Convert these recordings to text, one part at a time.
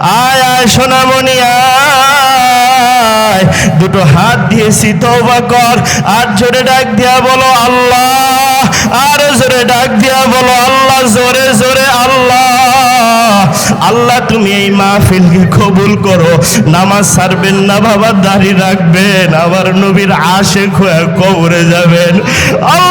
আয় আয়, সোনামণি, আয়। দুটো হাত দিয়েছি তওবা কর। আর জোরে ডাক দিয়া বলো আল্লাহ। আর জোরে ডাক দিয়া বলো আল্লাহ, জোরে জোরে আল্লাহ। আল্লাহ, তুমি এই মাহফিলকে কবুল করো। নামাজ ছাড়বেন না বাবা, দাড়ি রাখবেন। আবার নবীর আশেক হয়ে কবরে যাবেন। আল্লাহ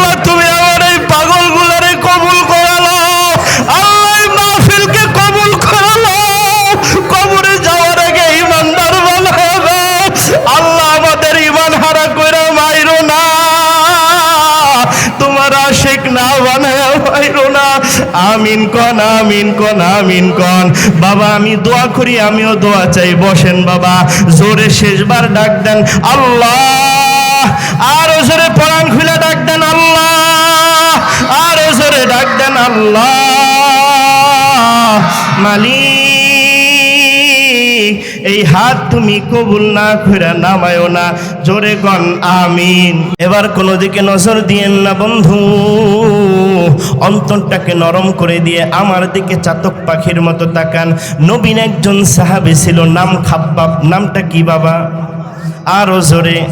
বাবা, আমি দোয়া করি, আমিও দোয়া চাই। বসেন বাবা, জোরে শেষবার ডাক দেন আল্লাহ। আর জোরে পরাণ খুলে ডাক দেন আল্লাহ। আর জোরে ডাক দেন আল্লাহ। মালিক এই হাত তুমি কবুল না করে নামায়ও না। জোরে গন আমিন। এবার কোনো দিকে নজর দিয়েন না বন্ধু। অন্তরটাকে নরম করে দিয়ে আমার দিকে চাতক পাখির মতো তাকান। নবীন একজন সাহাবি ছিল, নাম খাব্বাব। নামটা কি বাবা? আরও জোরে।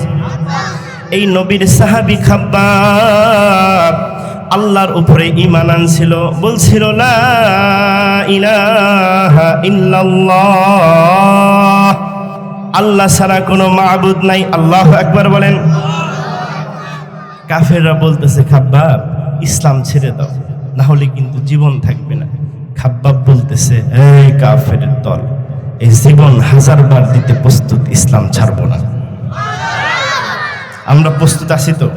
এই নবীর সাহাবি খাব্বাব আল্লাহর উপরে ইমান আনছিল। বলছিল ইল্লাল্লাহ। আল্লাহ ছাড়া কোনো মাবুদ নাই। আল্লাহ একবার বলেন। কাফেররা বলতেছে, খাব্বাব ইসলাম ছেড়ে দাও না হলে কিন্তু জীবন থাকবে না। খাব্বাব বলতেছে, এই কাফের দল, এই জীবন হাজার বার দিতে প্রস্তুত, ইসলাম ছাড়বো না। আমরা প্রস্তুত আছি তো?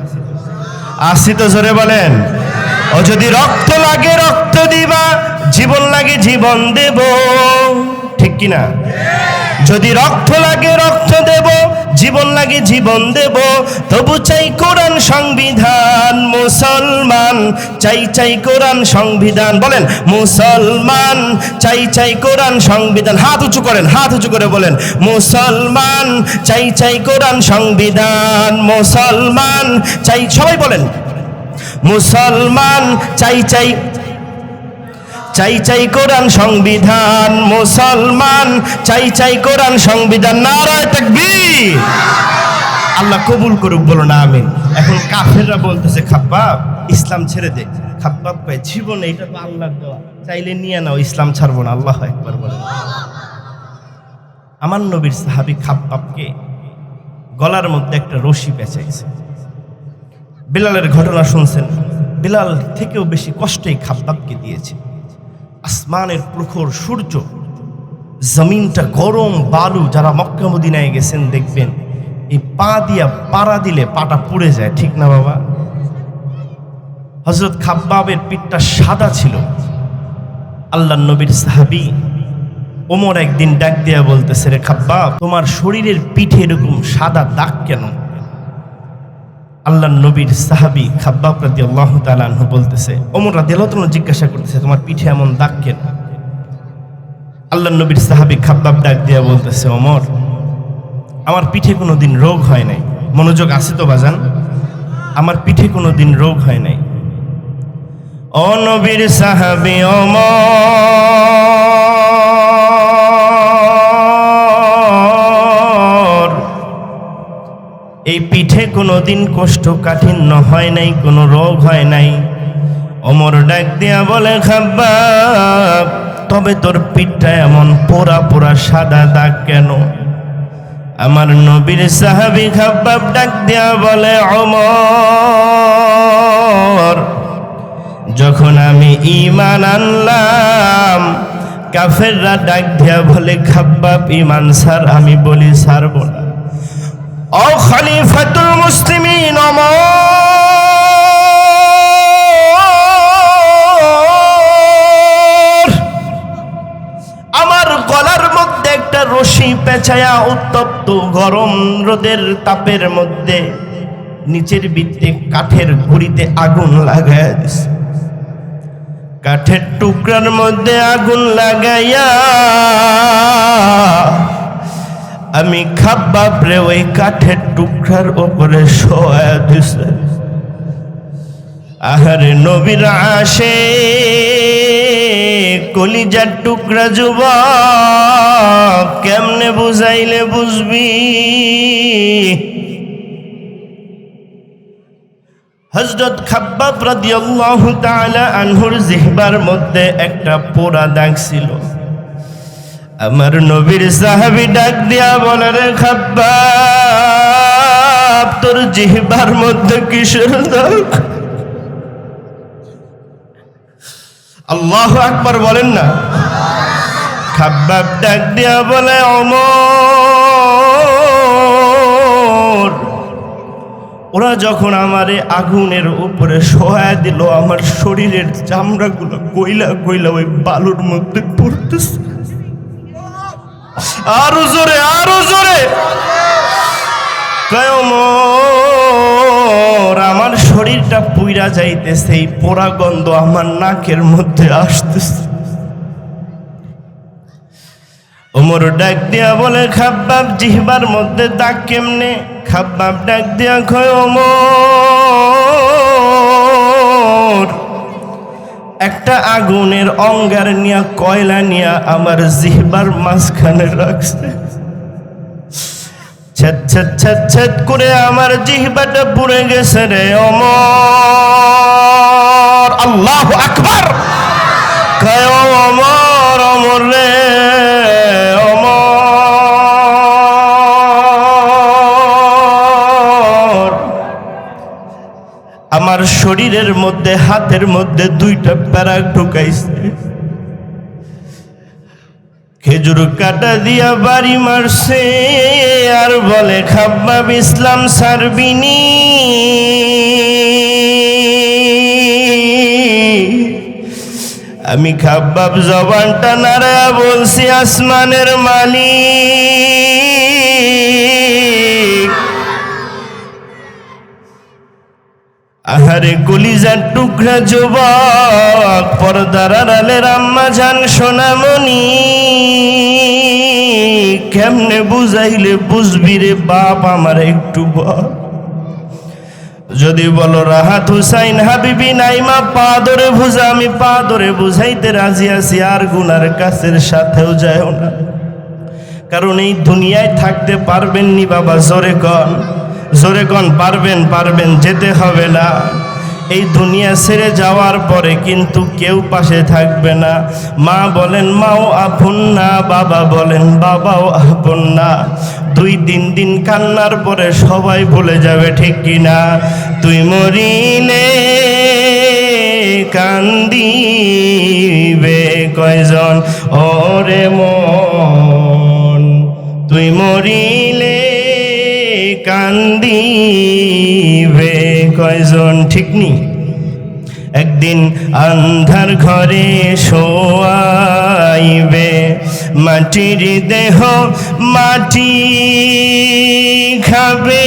আসি তো জোরে বলেন। ও যদি রক্ত লাগে, রক্ত দিবা, জীবন লাগে, জীবন দেব। ঠিক কিনা? যদি রক্ত লাগে রক্ত দেব, জীবন লাগে জীবন দেব, তবু চাই কোরআন সংবিধান, মুসলমান, চাই চাই কোরআন সংবিধান, বলেন, মুসলমান, চাই চাই কোরআন সংবিধান, হাত উঁচু করেন, হাত উঁচু করে বলেন, মুসলমান, চাই চাই কোরআন সংবিধান, মুসলমান, চাই, সবাই বলেন, মুসলমান, চাই চাই চাই চাই কোরআন সংবিধান, মুসলমান, চাই চাই কোরআন সংবিধান, নারায় তাকবীর। আল্লাহ কবুল করুক বলো না আমি এখন কাফেররা বলতেছে, খাব্বাব, ইসলাম ছেড়ে দে। খাব্বাব কয়, জীবন এটা তো আল্লাহর দেওয়া। চাইলে নিয়ে নাও, ইসলাম ছাড়বো না। আল্লাহ একবার বলে আমার নবীর সাহাবি খাব্বাবকে গলার মধ্যে একটা রশি পেঁচাইছে। বিলালের ঘটনা শুনছেন? বিলাল থেকেও বেশি কষ্টই খাব্বাবকে দিয়েছে। আসমানের প্রখর সূর্য। জমিনটা গরম বালু যারা মক্কা মদিনায় গেছেন দেখবেন, এই পা দিয়া পাড়া দিলে পাটা পুড়ে যায়, ঠিক না বাবা? হজরত খাব্বাবের পিঠটা সাদা ছিল। আল্লাহ নবীর সাহাবি ওমর একদিন ডাক দিয়া বলতেছে, রে খাব্বাব, তোমার শরীরের পিঠে এরকম সাদা দাগ কেন? আল্লাহ নবীর সাহাবি খাব্বাব রাদি আল্লাহ তালাহ বলতেছে, ওমর রাদি আল্লাহ জিজ্ঞাসা করতেছে, তোমার পিঠে এমন দাগ কেন? আল্লাহ নবীর সাহাবি খাব্বাব ডাক দিয়া বলতেছে অমর আমার পিঠে কোনো দিন রোগ হয় নাই। মনোযোগ আছে তো বাজান? আমার পিঠে কোনো দিন রোগ হয় নাই। ও নবীর সাহাবি, ওমর পিঠে কোনো দিন কষ্ট কাঠিন্য হয় নাই, কোনো রোগ হয় নাই। অমর ডাক দিয়া বলে, খাব্বাব, তবে তোর পিঠটা এমন পোড়া পোড়া সাদা দাগ কেন? আমার নবীর সাহাবি খাব্বাব ডাক দিয়া বলে, অমর, যখন আমি ইমান আনলাম, কাফেররা ডাক দিয়া বলে, খাব্বাব ইমান স্যার আমি বলি ছাড়ব না। ও খলিফাতুল মুসলিমিন আমার গলার মধ্যে একটা রশি পেঁচায়া উত্তপ্ত গরম রোদের তাপের মধ্যে নিচের বৃত্তে কাঠের ঘুড়িতে আগুন লাগায় দিছে। কাঠের টুকরার মধ্যে আগুন লাগাইয়া আমি খাব্বাব রে ওই কাঠের টুকরার ওপরে শোয়া দিছে। আহারে নবীর আসে কলিজার টুকরা যুব কেমনে বুঝাইলে বুঝবি? হজরত খাব্বাব রাদিয়াল্লাহু তাআলা আনহুর জিহবার মধ্যে একটা পোড়া দাগ ছিল। আমার নবীর সাহাবী ডাক দিয়া বলে, রে খাব্বাব, তোর জিহবার মধ্যে কিসের দাগ? আল্লাহ আকবার বলেন না। খাব্বাব ডাক দিয়া বলে, অমর, ওরা যখন আমারে আগুনের উপরে সহায় দিল, আমার শরীরের চামড়াগুলো কইলা কইলা ওই বালুর মধ্যে পড়তেছে। আরও জোরে আরও জোরে। আমার শরীরটা পুইরা যাইতেছে, এই পোড়া গন্ধ আমার নাকের মধ্যে আসতেছে। ওমর ডাক দিয়া বলে, খাব্বাব, জিহবার মধ্যে দাগ কেমনে? খাব্বাব ডাক দিয়া কয় ওমর একটা আগুনের অঙ্গার নিয়া, কয়লা নিয়া আমার জিহবার মাঝখানে রাখছে। ছেদ ছেদ ছেদ ছেদ করে আমার জিহবাটা পুড়ে গেছে রে অমর। আল্লাহ আকবার। কয় অমর অমর রে। আমার শরীরের মধ্যে, হাতের মধ্যে দুইটা প্যারাক ঢুকাইছে। খেজুর কাটা দিয়া বাড়ি মারছে, আর বলে, খাব্বাব ইসলাম সারবিনী আমি খাব্বাব জবানটা নাড়া বলছি, আসমানের মালিক। আহারে কলিজার টুকরা যুবক পর্দার আড়ালের আম্মা জান সোনামণি। কেমনে বুঝাইলে বুঝবি রে বাপ আমার একটু বল। যদি বলো রাহাত হুসাইন, হাবিবি নাইমা পা ধরে বুঝা আমি পা ধরে বুঝাইতে রাজি আছি, আর গুনার কাছের সাথেও যায় না। কারণ এই দুনিয়ায় থাকতে পারবেননি বাবা, জোরে কন। জোরে পারবেন পারবেন, যেতে হবে না। এই দুনিয়া ছেড়ে যাওয়ার পরে কিন্তু কেউ পাশে থাকবে না। মা বলেন, মাও আপন না, বাবা বলেন, বাবাও আপন না। দুই তিন দিন কান্নার পরে সবাই ভুলে যাবে, ঠিক কিনা তুই মরিলে কান্দিবে কয়জন? ওরে মন, তুই মরিলে কান্দিবে। কয়জন? ঠিক নি? একদিন আন্ধার ঘরে শোয়াইবে। মাটির দেহ মাটি খাবে।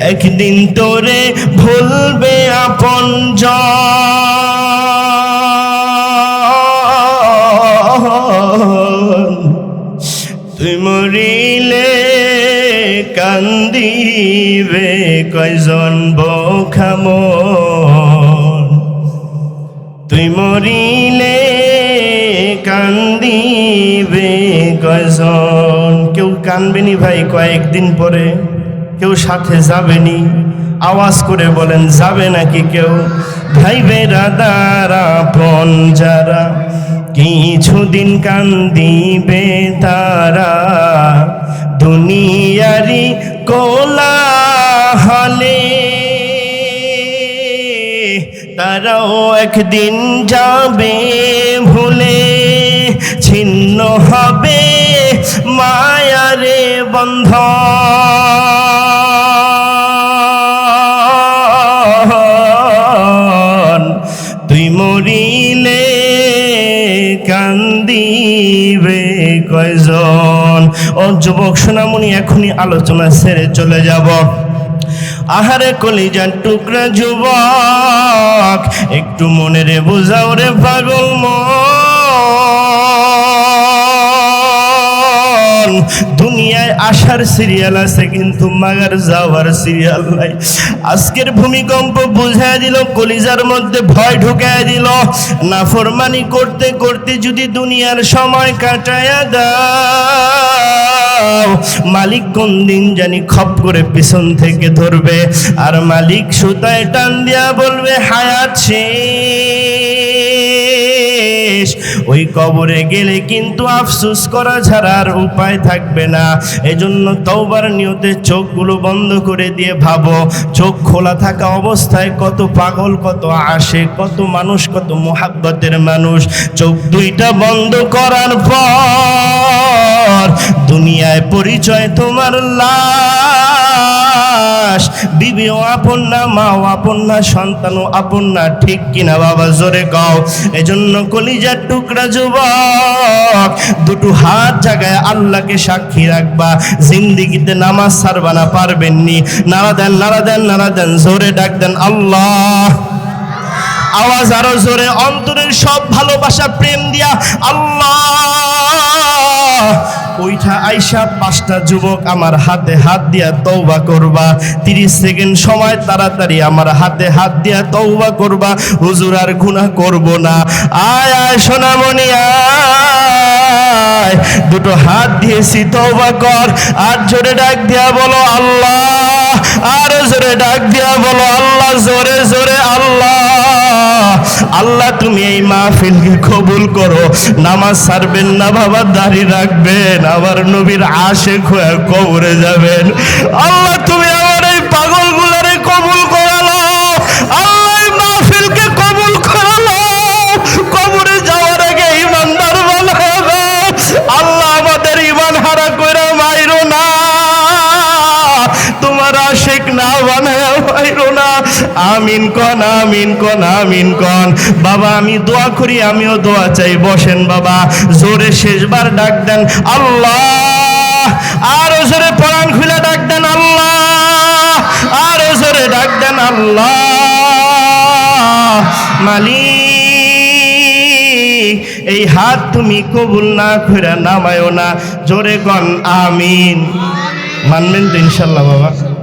একদিন তোরে ভুলবে আপন তুই মরিলে কান্দিবে কয়জন বখামন তুই মরিলে কান্দিবে কয়জন? কেউ কানবেনি ভাই কয়েকদিন পরে, কেউ সাথে যাবেনি। আওয়াজ করে বলেন, যাবে নাকি কেউ? ভাই বেরাদারা পন যারা, কিছুদিন কান্দিবে তারা। দুনিয়ারি কোলা হলে তারাও একদিন যাবে ভুলে। ছিন্ন হবে মায়ারে বন্ধ। তুই মরিলে কান্দিবে কয়জন? ও যুবক সোনামণি, এখনই আলোচনা ছেড়ে চলে যাব। আহারে কলিজার টুকরা যুবক, একটু মনে রে বুঝাও রে পাগল মন। দুনিয়ায় আসার সিরিয়াল আছে, কিন্তু মাগার যাওয়ার সিরিয়াল নাই। আজকের ভূমিকম্প বুঝাই দিল, কলিজার মধ্যে ভয় ঢুকাই দিল। নাফরমানি করতে করতে যদি দুনিয়ার সময় কাটায়া যাও মালিক কোন দিন জানি খপ করে পিছন থেকে ধরবে। আর মালিক সুতায় টান দিয়া বলবে, হায়াত শেষ। ওই কবরে গেলে কিন্তু আফসুস করা ছাড়া আর উপায় থাকবে না। এজন্য তওবার নিয়তে চোখগুলো বন্ধ করে দিয়ে ভাবো, চোখ খোলা থাকা অবস্থায় কত পাগল, কত আসে কত মানুষ, কত মোহাব্বতের মানুষ। চোখ দুইটা বন্ধ করার পর দুনিয়ায় পরিচয় তোমার লাশ। বিবিও আপন না মাও আপন না সন্তানও আপন না, ঠিক কিনা বাবা, জোরে গাও। এজন্য কলিজার টুকরা যুবক, দুটো হাত জায়গায় আল্লাহকে সাক্ষী রাখবা। জিন্দিগিতে নামাজ ছাড়বা না পারবেননি নাড়া দেন নাড়া দেন নাড়া দেন, জোরে ডাক দেন, আল্লাহ। আওয়াজ আরও জোরে, অন্তরের সব ভালোবাসা, প্রেম দিয়া, আল্লাহ। ওইটা আইসা পাঁচটা যুবক আমার হাতে হাত দিয়া তৌবা করবা। তিরিশ সেকেন্ড সময় তাড়াতাড়ি আমার হাতে হাত দিয়া তৌবা করবা। হুজুর আর গুণা করব না। আয় আয় সোনামণি, আয়। দুটো হাত দিয়েছি তৌবা কর, আর জোরে ডাক দিয়া বলো আল্লাহ, আর জোরে ডাক দিয়া বলো আল্লাহ, জোরে জোরে আল্লাহ। আল্লাহ, তুমি এই মাহফিলকে কবুল করো। নামাজ ছাড়বেন না বাবা, দাড়ি রাখবেন। আবার নবীর আশে হয়ে কবরে যাবেন। আল্লাহ আমিন কন আমিন কন আমিন কন। বাবা, আমি দোয়া করি, আমিও দোয়া চাই। বসেন বাবা, জোরে শেষবার ডাক দেন আল্লাহ। আর জোরে পরাণ খুলে ডাক দেন আল্লাহ। আর জোরে ডাক দেন আল্লাহ। মালিক এই হাত তুমি কবুল না করে নামায়ও না। জোরে কন, আমিন। মানবেন তো ইনশাল্লাহ বাবা।